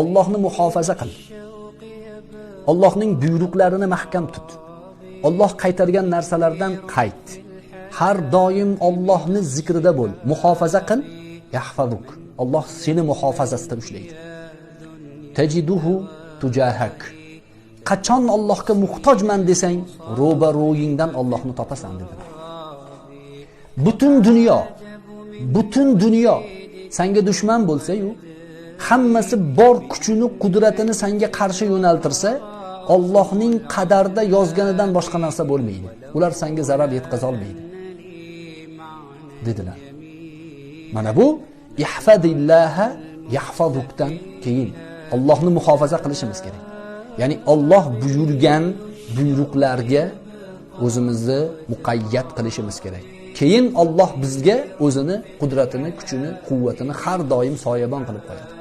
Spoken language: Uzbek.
Allohni muhofaza qil. Allohning buyruqlarini mahkam tut. Alloh qaytargan narsalardan qayt. Har doim Allohni zikrida bo'l, muhofaza qil, yahfazuk. Alloh seni muhofazasida ushlaydi. Tajiduhu tujahak. Qachon Allohga muhtojman desang, ro'ba-ro'yingdan Allohni topasan dedilar. Butun dunyo, butun dunyo senga dushman bo'lsa-yu, hammasi bor kuchini, qudratini senga qarshi yo'naltirsa, Allohning qadarda yozganidan boshqa narsa bo'lmaydi. Ular senga zarar yetkaza olmaydi. dedilar. Mana bu ihfadillaha yahfazukdan keyin ollohni muhofaza qilishimiz kerak. Ya'ni Alloh buyurgan buyruqlarga o'zimizni muqayyat qilishimiz kerak. Keyin Alloh bizga o'zini qudratini, kuchini, quvvatini har doim soyabon qilib qo'yadi.